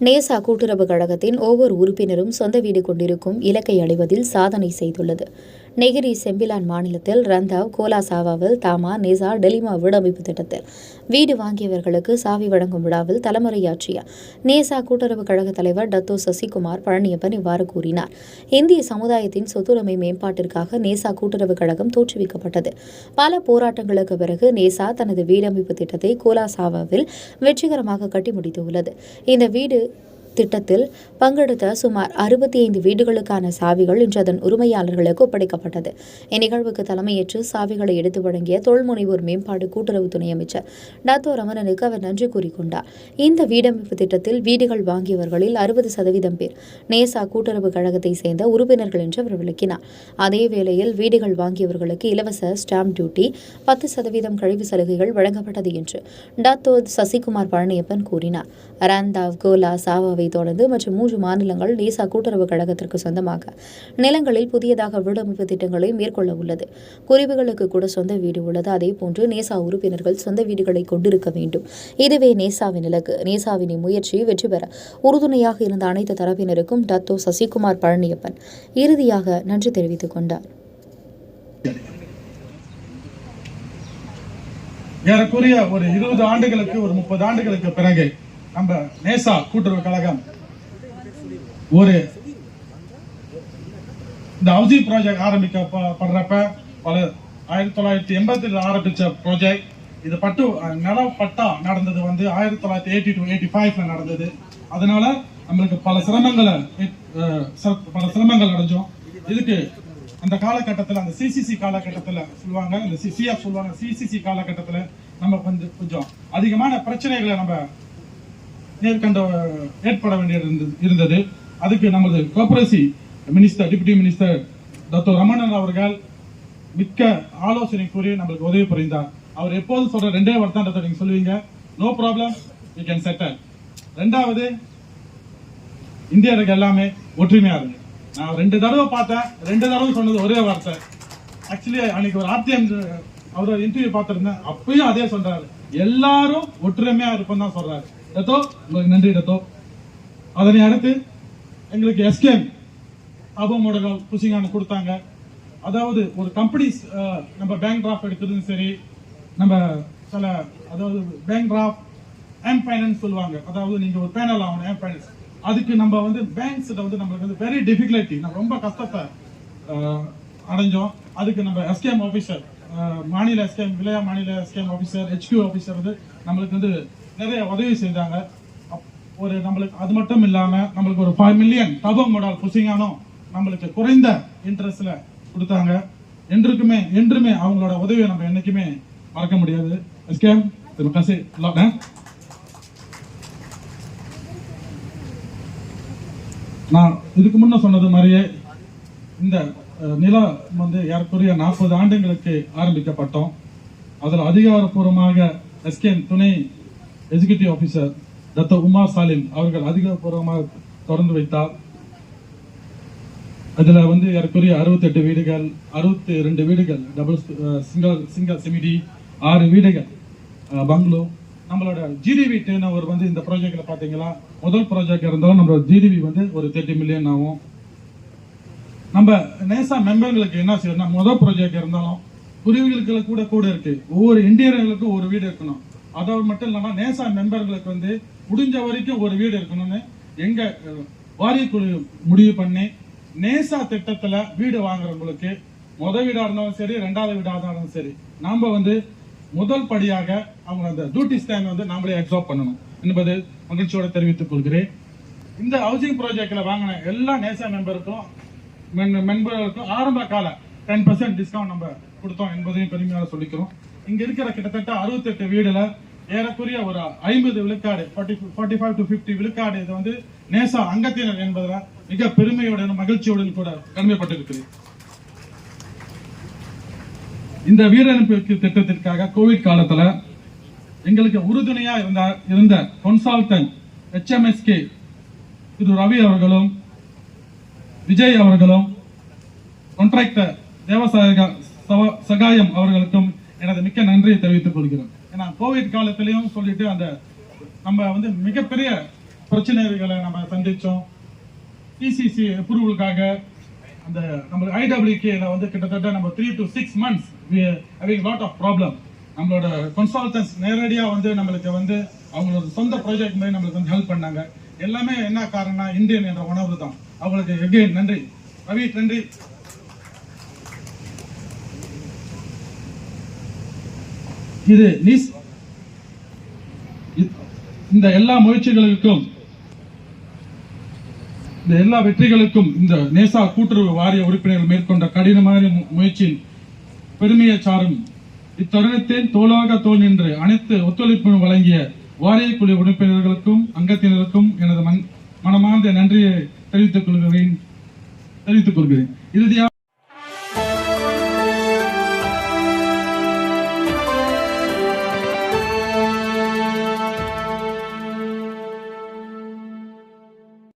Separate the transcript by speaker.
Speaker 1: நேசா கூட்டுறவு கழகத்தின் ஒவ்வொரு உறுப்பினரும் சொந்த வீடு கொண்டிருக்கும் இலக்கை அடைவதில் சாதனை செய்துள்ளது. நெகிரி செம்பிலான் மாநிலத்தில் ரந்தாவ் கோலாசாவாவில் தாமா நேசா டெலிமா வீடமைப்பு திட்டத்தில் வீடு வாங்கியவர்களுக்கு சாவி வழங்கும் விழாவில் தலைமுறையாற்றிய நேசா கூட்டுறவு கழக தலைவர் டத்தோ சசிகுமார் பழனியப்பன் இவ்வாறு கூறினார். இந்திய சமுதாயத்தின் சொத்துரிமை மேம்பாட்டிற்காக நேசா கூட்டுறவு கழகம் தோற்றுவிக்கப்பட்டது. பல போராட்டங்களுக்கு பிறகு நேசா தனது வீடமைப்பு திட்டத்தை கோலாசாவாவில் வெற்றிகரமாக கட்டி முடித்துள்ளது. இந்த வீடு திட்டத்தில் பங்கெடுத்த சுமார் அறுபத்தி ஐந்து வீடுகளுக்கான சாவிகள் இன்று அதன் உரிமையாளர்களுக்கு ஒப்படைக்கப்பட்டது. இந்நிகழ்வுக்கு தலைமையேற்று சாவிகளை எடுத்து வழங்கிய தொழில்முனைவோர் மேம்பாடு கூட்டுறவு துணை அமைச்சர் டாத்தோ ரமணனுக்கு அவர் நன்றி கூறிக்கொண்டார். இந்த வீடமைப்பு திட்டத்தில் வீடுகள் வாங்கியவர்களில் அறுபது சதவீதம் பேர் நேசா கூட்டுறவு கழகத்தை சேர்ந்த உறுப்பினர்கள் என்று அவர் விளக்கினார். அதே வேளையில் வீடுகள் வாங்கியவர்களுக்கு இலவச ஸ்டாம்ப் டியூட்டி பத்து சதவீதம் கழிவு சலுகைகள் வழங்கப்பட்டது என்று டாத்தோ சசிகுமார் பழனியப்பன் கூறினார். ராந்தாவ் கோலா சாவாவை தொடர்ந்து மற்றும் மூன்று மாநிலங்கள் நேசா கூட்டுறவு கழகத்திற்கு சொந்தமாக நிலங்களில் புதியதாக வீடமைப்பு திட்டங்களை மேற்கொள்ள உள்ளது. குருவிகளுக்கு கூட சொந்த வீடு உள்ளது. அதேபோன்று நேசா உறுப்பினர்கள் சொந்த வீடுகளை கொண்டிருக்க வேண்டும். இதுவே நேசாவின் இலக்கு. நேசாவின் இம்முயற்சி வெற்றி பெற உறுதுணையாக இருந்த அனைத்து தரப்பினருக்கும் டத்தோ சசிகுமார் பழனியப்பன் இறுதியாக நன்றி தெரிவித்துக் கொண்டார்.
Speaker 2: ஏறக்குறைய ஒரு இருபது ஆண்டுகளுக்கு ஒரு முப்பது ஆண்டுகளுக்கு பிறகு நம்ம நேசா கூட்டுறவு கழகம் ஒரு இந்த ஹவுசிங் ப்ராஜெக்ட் ஆரம்பிக்கப்படுறப்ப பல ஆயிரத்தி தொள்ளாயிரத்தி எண்பத்தில் ஆரம்பித்த ப்ராஜெக்ட் இது பட்டு நிலம் பட்டா நடந்தது வந்து ஆயிரத்தி தொள்ளாயிரத்தி எயிட்டி டூ எயிட்டி ஃபைவ்ல நடந்தது. அதனால நம்மளுக்கு பல சிரமங்களை பல சிரமங்கள் அடைஞ்சோம். இதுக்கு அந்த காலகட்டத்தில் அந்த சிசிசி காலகட்டத்தில் சொல்லுவாங்க இந்த சிசிஎஃப் சொல்லுவாங்க சிசிசி காலகட்டத்தில் நம்ம கொஞ்சம் கொஞ்சம் அதிகமான பிரச்சனைகளை நம்ம நேர்கண்ட ஏற்பட வேண்டியது இருந்தது- இருந்தது. அதுக்கு நமது கோப்பரசி minister deputy minister doctor Ramanan அவர்கள் மிக்க ஆலோசனை கூறி நம்மளுக்கு உதவி புரிந்தார். அவர் எப்போதும் சொல்ற ரெண்டே வார்த்தை நீங்கள் நீங்க சொல்லுவீங்க. No problem you can settle ரெண்டாவது இந்தியர்கள் எல்லாமே ஒற்றுமையா இருங்க. நான் ரெண்டு தடவை பார்த்தேன். ரெண்டு தடவை சொன்னது ஒரே வார்த்தை. ஆக்சுவலி அன்னைக்கு ஒரு ஆர்டிஎம் அவர் இன்டர்வியூ பார்த்துருந்தேன். அப்பயும் அதே சொல்றாரு. எல்லாரும் ஒற்றுமையா இருப்போம் தான் சொல்றாரு. டத்தோ? உங்களுக்கு நன்றி டத்தோ. அதனை அடுத்து எங்களுக்கு எஸ்கேம் அபமோடகள் புசிங்கான கொடுத்தாங்க. அதாவது ஒரு கம்பெனிஸ் நம்ம பேங்க் டிராஃப்ட் எடுக்கிறதும் சரி நம்ம சில அதாவது பேங்க் டிராஃப்ட் எம் ஃபைனான்ஸ் சொல்லுவாங்க. அதாவது நீங்கள் ஒரு பேனல் ஆகணும் எம் ஃபைனான்ஸ் அதுக்கு நம்ம வந்து பேங்க்ஸ்கிட்ட வந்து நம்மளுக்கு வந்து வெரி டிஃபிகல்ட்டி நம்ம ரொம்ப கஷ்டத்தை அடைஞ்சோம். அதுக்கு நம்ம எஸ்கேஎம் ஆஃபீஸர் மாநில எஸ்கேஎம் விளையா மாநில எஸ்கேஎம் ஆஃபீஸர் ஹெச்கியூ ஆஃபீஸர் வந்து நம்மளுக்கு வந்து நிறைய உதவி செய்தாங்க. அப்- ஒரு நம்மளுக்கு அது மட்டும் இல்லாமல் நம்மளுக்கு ஒரு ஃபைவ் மில்லியன் டபம் மொடால் புசிங்கானும் நம்மளுக்கு குறைந்த இன்ட்ரெஸ்ட்ல கொடுத்தாங்க. என்றுக்குமே என்றுமே அவங்களோட உதவியை நம்ம என்றைக்குமே மறக்க முடியாது. எஸ்கேஎம் திரு கசி நான் இதுக்கு முன்ன சொன்னது மாதிரியே இந்த நிலம் வந்து ஏறக்குறைய நாற்பது ஆண்டுகளுக்கு ஆரம்பிக்கப்பட்டோம். அதில் அதிகாரப்பூர்வமாக எஸ்கேன் துணை எக்ஸிகியூட்டிவ் ஆஃபீஸர் தத்த உமா சாலிம் அவர்கள் அதிகாரப்பூர்வமாக தொடர்ந்து வைத்தார். அதில் வந்து ஏறக்குறைய அறுபத்தெட்டு வீடுகள் அறுபத்தி ரெண்டு வீடுகள் டபுள் சிங்கிள் சிங்கிள் செமிடி ஆறு வீடுகள் பங்களூ நம்மளோட ஜிடிபி டேன் ஓவர் வந்து இந்த ப்ராஜெக்டில் பாத்தீங்களா முதல் ப்ராஜெக்ட் இருந்தாலும் நம்மளோட ஜிடிபி வந்து ஒரு தேர்ட்டி மில்லியன் ஆகும். நம்ம நேசா மெம்பர்களுக்கு என்ன செய்யணும்னா முதல் ப்ராஜெக்ட் இருந்தாலும் குருவிகளுக்கு கூட கூட இருக்கு. ஒவ்வொரு இந்தியர்களுக்கும் ஒரு வீடு இருக்கணும். அதோடு மட்டும் இல்லாமல் நேசா மெம்பர்களுக்கு வந்து முடிஞ்ச வரைக்கும் ஒரு வீடு இருக்கணும்னு எங்க வாரியக்குழு முடிவு பண்ணி நேசா திட்டத்தில் வீடு வாங்குறவங்களுக்கு முதல் வீடாக இருந்தாலும் சரி ரெண்டாவது வீடாக இருந்தாலும் சரி நாம் வந்து முதல் படியாக அவங்க அந்த டியூட்டி ஸ்டாண்ட் வந்து நாமளே அப்சர்வ் பண்ணணும். என்பது மகிழ்ச்சியோட தெரிவித்துக் கொள்கிறேன். இந்த ஹவுசிங் ப்ராஜெக்டில் வாங்கின எல்லா நேசா மெம்பருக்கும் மென்- ஆரம்ப கால டென் பர்சன்ட் டிஸ்கவுண்ட் நம்ம கொடுத்தோம் என்பதையும் பெருமையாக சொல்லிக்கிறோம். இங்க இருக்கிற கிட்டத்தட்ட அறுபத்தெட்டு வீடுல ஏறக்குரிய ஒரு ஐம்பது விழுக்காடு ஃபார்ட்டி ஃபைவ் டு ஃபிஃப்டி விழுக்காடு இது வந்து நேசா அங்கத்தினர் என்பதில் மிக பெருமையுடன் மகிழ்ச்சியுடன் கூட கடமைப்பட்டிருக்கிறேன் இந்த வீடமைப்பு திட்டத்திற்காக கோவிட் காலத்தில் எங்களுக்கு உறுதுணையாக இருந்த இருந்த கன்சால்டன்ட் ஹெச்எம்எஸ்கே திரு ரவி அவர்களும் விஜய் அவர்களும் கான்ட்ராக்டர் தேவசாய சகாயம் அவர்களுக்கும் எனது மிக்க நன்றியை தெரிவித்துக் கொள்கிறேன். ஏன்னா கோவிட் காலத்திலையும் சொல்லிட்டு அந்த நம்ம வந்து மிகப்பெரிய பிரச்சனைகளை நம்ம சந்தித்தோம் பிசிசி அப்ரூவலுக்காக அந்த நம்ம ஐடபிள்யூகேல வந்து கிட்டத்தட்ட நம்ம three to six months having lot of problem நம்மளோட கன்சல்டன்ஸ் நேரடியாக வந்து நம்மளுக்கு வந்து அவங்களோட சொந்த ப்ராஜெக்ட் மாதிரி நம்மளுக்கு வந்து ஹெல்ப் பண்ணாங்க. எல்லாமே என்ன காரணம்னா இந்தியன் என்ற உணவு தான் அவங்களுக்கு எகைன் நன்றி. ரவி நன்றி. இது நீஸ் இந்த எல்லா முயற்சிகளுக்கும் இந்த எல்லா வெற்றிகளுக்கும் இந்த நேசா கூட்டுறவு வாரிய உறுப்பினர்கள் மேற்கொண்ட கடினமான முயற்சியின் பெருமையை சாரும் இத்தருணத்தில் தோளாக தோல் நின்று அனைத்து ஒத்துழைப்பு வழங்கிய வாரிய குழு உறுப்பினர்களுக்கும் அங்கத்தினருக்கும் எனது மன்- மனமார்ந்த நன்றியை தெரிவித்துக் கொள்கிறேன். தெரிவித்துக் கொள்கிறேன். இறுதியாக